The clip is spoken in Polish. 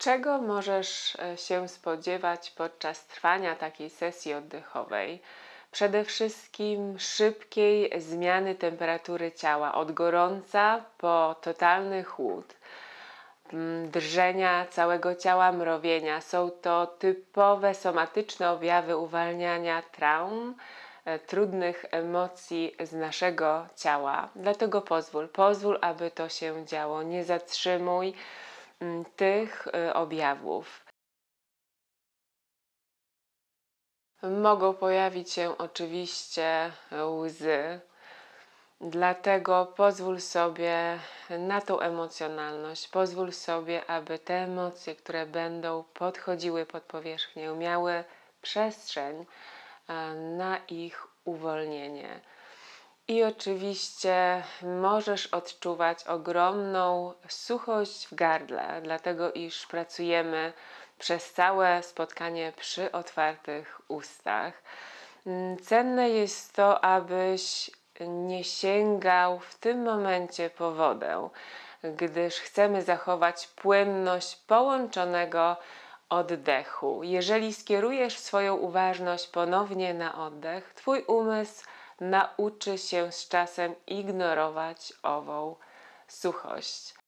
Czego możesz e, się spodziewać podczas trwania takiej sesji oddechowej? Przede wszystkim szybkiej zmiany temperatury ciała od gorąca po totalny chłód, drżenia całego ciała, mrowienia. Są to typowe somatyczne objawy uwalniania traum, e, trudnych emocji z naszego ciała. Dlatego pozwól, pozwól, aby to się działo. Nie zatrzymuj tych e, objawów. Mogą pojawić się oczywiście łzy, dlatego pozwól sobie na tą emocjonalność. Pozwól sobie, aby te emocje, które będą podchodziły pod powierzchnię, miały przestrzeń na ich uwolnienie. I oczywiście możesz odczuwać ogromną suchość w gardle, dlatego iż pracujemy przez całe spotkanie przy otwartych ustach. Mm, Cenne jest to, abyś nie sięgał w tym momencie po wodę, gdyż chcemy zachować płynność połączonego oddechu. Jeżeli skierujesz swoją uważność ponownie na oddech, Twój umysł nauczy się z czasem ignorować ową suchość.